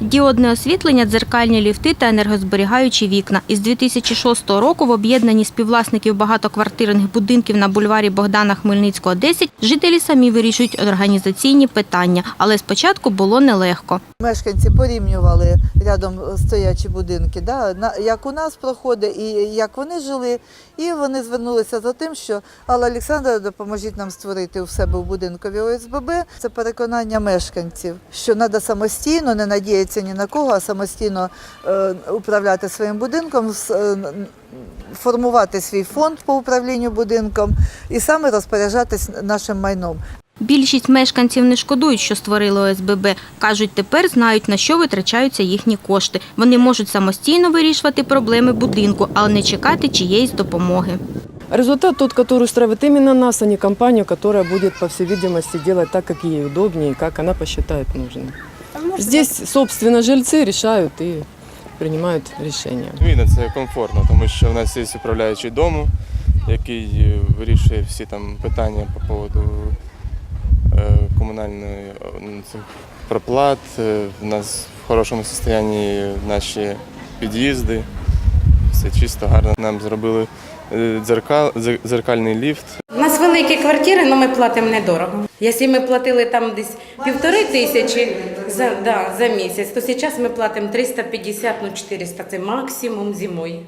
Діодне освітлення, дзеркальні ліфти та енергозберігаючі вікна. Із 2006 року в об'єднанні співвласників багатоквартирних будинків на бульварі Богдана Хмельницького, 10 жителі самі вирішують організаційні питання, але спочатку було нелегко. Мешканці порівнювали рядом стоячі будинки, да, як у нас проходить і як вони жили. І вони звернулися за тим, що Алла Олександра, допоможіть нам створити у себе в будинкові ОСББ. Це переконання мешканців, що треба самостійно, не надіятися ні на кого, а самостійно е, управляти своїм будинком, е, формувати свій фонд по управлінню будинком і саме розпоряджатись нашим майном. Більшість мешканців не шкодують, що створили ОСББ. Кажуть, тепер знають, на що витрачаються їхні кошти. Вони можуть самостійно вирішувати проблеми будинку, але не чекати чиєїсь допомоги. Результат тот, который устраивает именно нас, а не компанию, которая будет, по всей видимости, делать так, как ей удобнее как она посчитает нужным. Здесь, собственно, жильцы решают и принимают решения. Звичайно, це комфортно, тому що в нас є управляючий дому, який е, вирішує всі там питання по поводу е, комунальної е, проплат. Е, У нас в хорошому стані наші під'їзди. Все чисто, гарно. Нам зробили е, дзеркал, дзеркальний ліфт. У нас великі квартири, але ми платимо недорого. Якщо ми платили там десь півтори тисячі за, да, за місяць, то зараз ми платимо 350, ну 400 – це максимум зимою.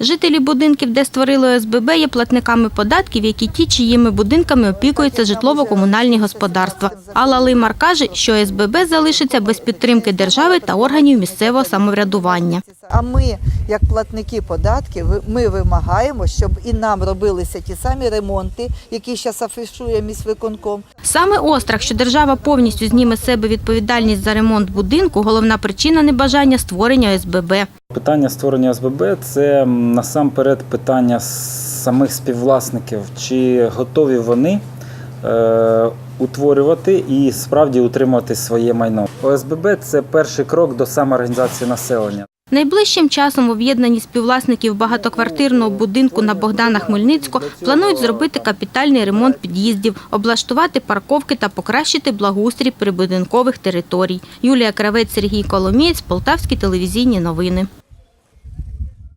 Жителі будинків, де створили ОСББ, є платниками податків, як і ті, чиїми будинками опікуються житлово-комунальні господарства. Алла Лимар каже, що ОСББ залишиться без підтримки держави та органів місцевого самоврядування. А ми, як платники податків, ми вимагаємо, щоб і нам робилися ті самі ремонти, які зараз афішує міськвиконком. Саме острах, що держава повністю зніме з себе відповідальність за ремонт будинку, головна причина небажання створення ОСББ. Питання створення ОСББ це насамперед питання самих співвласників, чи готові вони е, утворювати і справді утримувати своє майно. ОСББ це перший крок до самоорганізації населення. Найближчим часом в об'єднанні співвласників багатоквартирного будинку на Богдана Хмельницького планують зробити капітальний ремонт під'їздів, облаштувати парковки та покращити благоустрій прибудинкових територій. Юлія Кравець, Сергій Коломієць, Полтавські телевізійні новини.